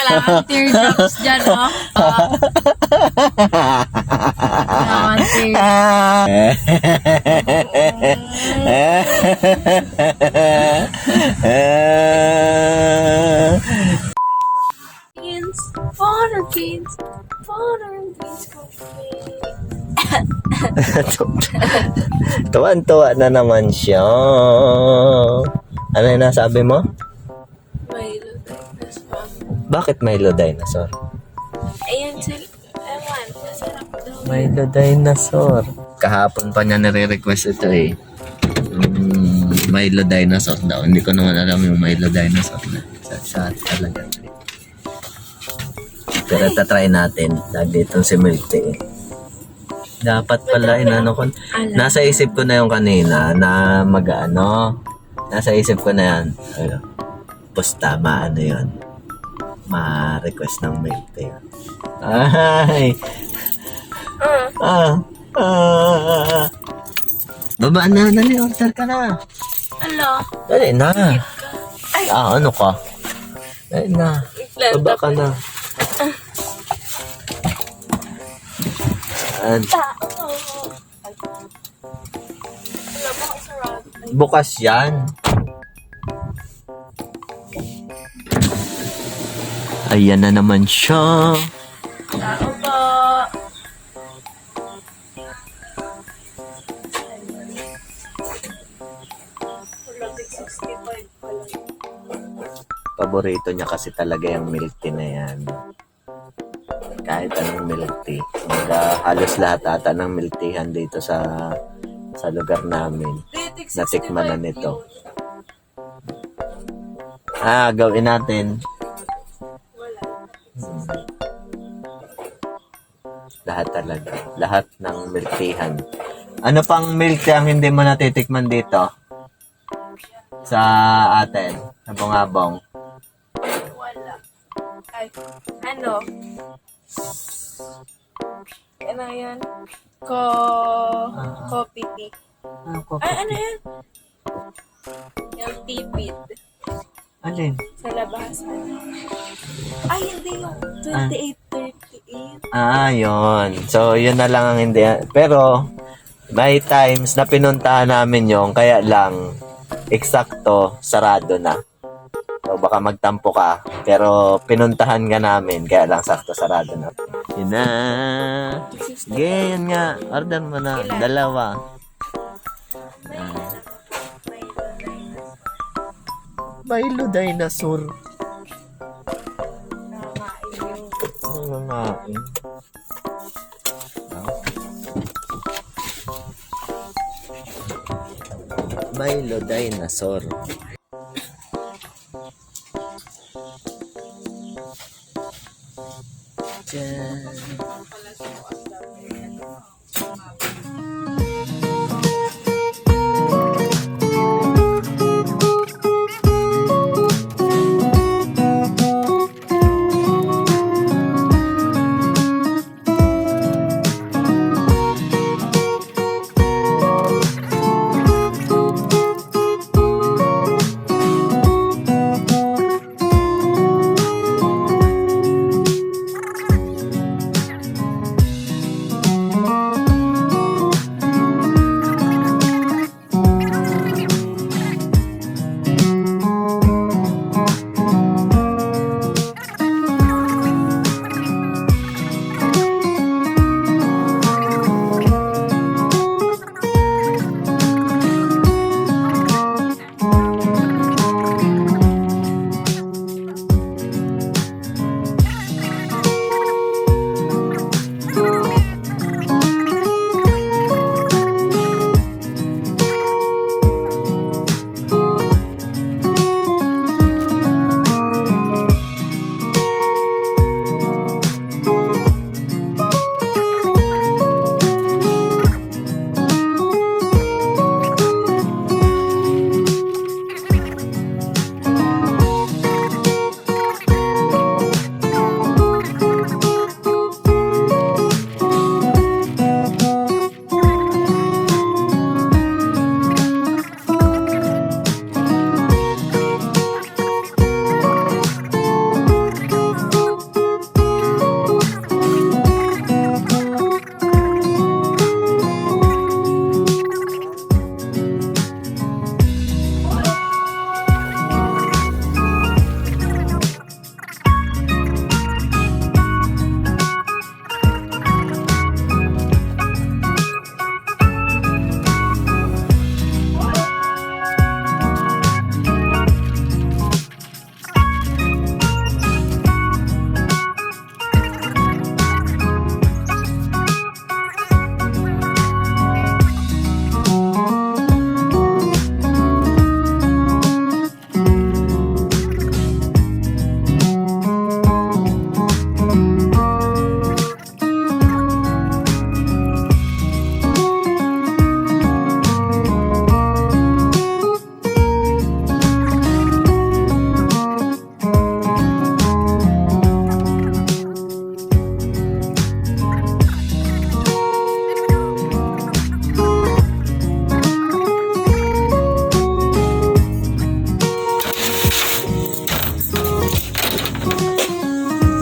Kang teardrops dyan. Ah. Wala kang teardrops. Water beans, water beans. Tuwan-tuwa na naman siya. Ano yung nasabi mo? Bakit Milo Dinosaur? Ayan sila. Ewan, masarap daw. Milo Dinosaur. Kahapon pa niya nare-request ito eh. Mm, Milo Dinosaur daw. Hindi ko naman alam yung Milo Dinosaur na. Sa, sa talaga. Pero tatry natin. Lagi itong si Milk Tea. Dapat pala inano ko. Nasa isip ko na yung kanina na mag-ano. Nasa isip ko na yan. Ano, pusta, maano yun. Ma-request ng milk tea. Ay! Ah! Ah! Baba na, dali, order ka na. Ano? Dali na. Ay. Ah, ano ka? Dali na. Baba ka na. Tao. Sarado? Bukas yan. Ayan na naman siya. Tao ba? Wala, 65 pala. Paborito niya kasi talaga yung milk tea na yan. Kahit anong milk tea. Mga halos lahat ata ng milk teahan dito sa sa lugar namin. Natikman na nito. Ah, gawin natin. Lahat talaga. Lahat ng milk teahan. Ano pang milk tea ang hindi mo natitikman dito? Sa atin, sa bungabong. Wala. Ay, ano? Ano yan? Ko... Coffee tea. Ay, ano yan? Yung tipid. Alin? Sa labasan. Ay, hindi yung 2838. Ah, yun. So, yun na lang ang hindi. Pero, may times na pinuntahan namin yung kaya lang, eksakto, sarado na. So, baka magtampo ka. Pero, pinuntahan ka namin, kaya lang sakto, sarado na. Yun na. Sige, nga. Order mo na. Dalawa. Milo dinosaur. Nangangain. Milo dinosaur. Diyan.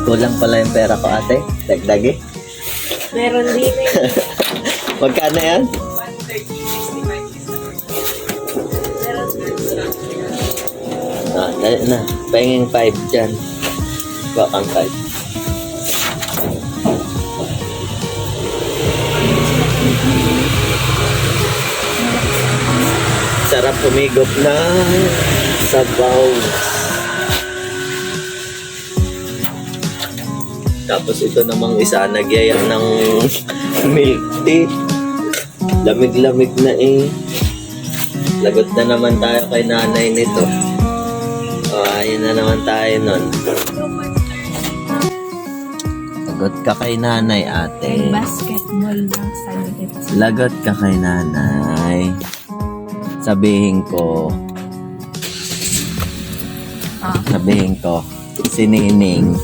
Kulang pala yung pera ko ate. Dagdag eh. Meron din eh. Magkano yan? Meron Ah, dali na. Pahinging 5 dyan. Kuha kang 5. Sarap humigop na sabaw. Tapos ito namang isa, nagyayang ng milk tea. Lamig-lamig na eh. Lagot na naman tayo kay nanay nito. O, ayun na naman tayo nun. Lagot ka kay nanay, ate. basketball ng salit. Lagot ka kay nanay. Sabihin ko, Ah. sabihin ko, si Nining,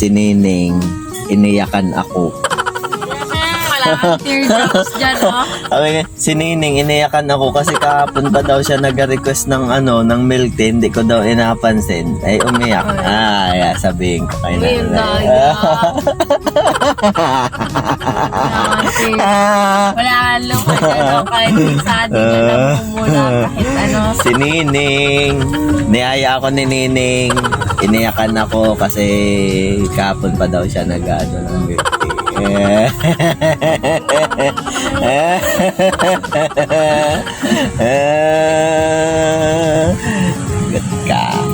si Nining, iniyakan ako. Teardrops dyan, oh. Sabi niya, si Nining, iniyakan ako kasi kahapon pa daw siya nag-request ng ano, ng milk tea, hindi ko daw inapansin. Ay, umiyak. Ah, yeah, sabihin ko kay Ayun, nanay. daya. Ate. Wala dyan, oh. Kahit minsan, di ka lang mumula. Kahit ano. Si Nining. Niyaya ako ni Nining. Iniyakan ako kasi kahapon pa daw siya nag-ano ng tea. Good ka.